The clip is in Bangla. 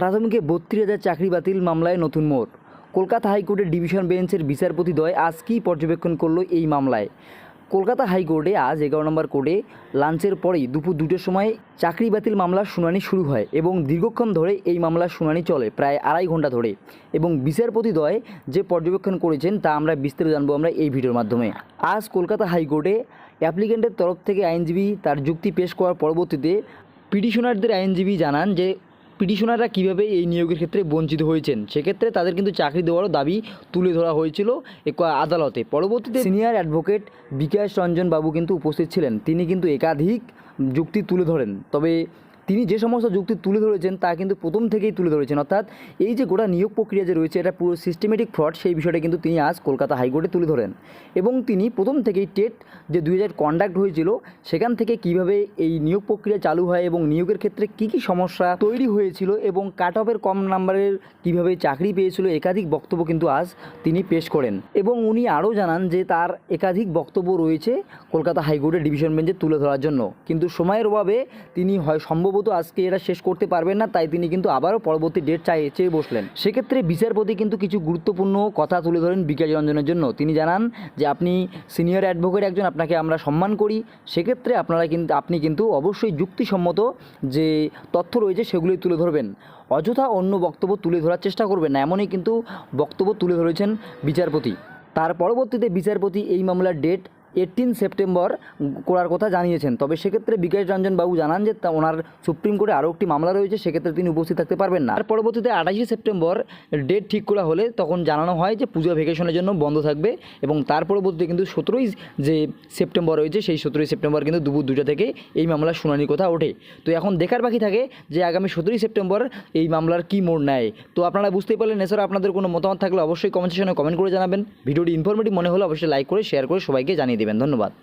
প্রাথমিকে বত্রিশ হাজার চাকরি বাতিল মামলায় নতুন মোড়। কলকাতা হাইকোর্টের ডিভিশন বেঞ্চের বিচারপতি দ্বয় আজ কী পর্যবেক্ষণ করল এই মামলায়? কলকাতা হাইকোর্টে আজ এগারো নম্বর কোর্টে লাঞ্চের পরেই দুপুর দুটোর সময় চাকরি বাতিল মামলার শুনানি শুরু হয় এবং দীর্ঘক্ষণ ধরে এই মামলার শুনানি চলে প্রায় আড়াই ঘণ্টা ধরে। এবং বিচারপতি দ্বয় যে পর্যবেক্ষণ করেছেন তা আমরা বিস্তারিত জানব আমরা এই ভিডিওর মাধ্যমে। আজ কলকাতা হাইকোর্টে অ্যাপ্লিকেন্টের তরফ থেকে আইনজীবী তার যুক্তি পেশ করার পরবর্তীতে পিটিশনারদের আইনজীবী জানান যে পিটিশনাররা কীভাবে এই নিয়োগের ক্ষেত্রে বঞ্চিত হয়েছেন? সেক্ষেত্রে তাদের কিন্তু চাকরি দেওয়ারও দাবি তুলে ধরা হয়েছিল আদালতে। পরবর্তীতে সিনিয়র অ্যাডভোকেট বিকাশ রঞ্জন বাবু কিন্তু উপস্থিত ছিলেন। তিনি কিন্তু একাধিক যুক্তি তুলে ধরেন। তবে তিনি যে সমস্ত যুক্তি তুলে ধরেছেন তা কিন্তু প্রথম থেকেই তুলে ধরেছেন। অর্থাৎ এই যে গোটা নিয়োগ প্রক্রিয়া যে রয়েছে, এটা পুরো সিস্টেমেটিক ফ্রড সেই বিষয়টা কিন্তু তিনি আজ কলকাতা হাইকোর্টে তুলে ধরেন। এবং তিনি প্রথম থেকেই টেট যে দুই হাজার কন্ডাক্ট হয়েছিল, সেখান থেকে কীভাবে এই নিয়োগ প্রক্রিয়া চালু হয় এবং নিয়োগের ক্ষেত্রে কী কী সমস্যা তৈরি হয়েছিল এবং কাট অফের কম নাম্বারের কীভাবে চাকরি পেয়েছিল, একাধিক বক্তব্য কিন্তু আজ তিনি পেশ করেন। এবং উনি আরও জানান যে তার একাধিক বক্তব্য রয়েছে কলকাতা হাইকোর্টের ডিভিশন বেঞ্চে তুলে ধরার জন্য। কিন্তু সময়ের অভাবে তিনি হয় সম্ভবত আজকে এটা শেষ করতে পারবেন না, তাই তিনি কিন্তু আবারও পরবর্তী ডেট চাই চেয়ে বসলেন। সেক্ষেত্রে বিচারপতি কিন্তু কিছু গুরুত্বপূর্ণ কথা তুলে ধরেন বিকাশ রঞ্জনের জন্য। তিনি জানান যে, আপনি সিনিয়র অ্যাডভোকেট একজন, আপনাকে আমরা সম্মান করি। সেক্ষেত্রে আপনারা কিন্তু, আপনি কিন্তু অবশ্যই যুক্তিসম্মত যে তথ্য রয়েছে সেগুলি তুলে ধরবেন। অযথা অন্য বক্তব্য তুলে ধরার চেষ্টা করবেন না। এমনই কিন্তু বক্তব্য তুলে ধরেছেন বিচারপতি। তার পরবর্তীতে বিচারপতি এই মামলার ডেট এইটিন সেপ্টেম্বর করার কথা জানিয়েছেন। তবে সেক্ষেত্রে বিকাশ রঞ্জন বাবু জানান যে ওনার সুপ্রিম কোর্টে আরও একটি মামলা রয়েছে, সেক্ষেত্রে তিনি উপস্থিত থাকতে পারবেন না। আর পরবর্তীতে আঠাশে সেপ্টেম্বর ডেট ঠিক করা হলে তখন জানানো হয় যে পূজা ভেকেশনের জন্য বন্ধ থাকবে এবং তার পরবর্তীতে কিন্তু সতেরোই যে সেপ্টেম্বর রয়েছে, সেই সতেরোই সেপ্টেম্বর কিন্তু দুপুর দুটা থেকে এই মামলার শুনানির কথা ওঠে। তো এখন দেখার বাকি থাকে যে আগামী সতেরোই সেপ্টেম্বর এই মামলার কী মোড় নেয়। তো আপনারা বুঝতেই পারলেন, এছাড়া আপনাদের কোনো মতামত থাকলে অবশ্যই কমেন্ট সেকশনে কমেন্ট করে জানাবেন। ভিডিওটি ইনফরমেটিভ মনে হলে অবশ্যই লাইক করে শেয়ার করে সবাইকে জানিয়ে দেবেন ধন্যবাদ।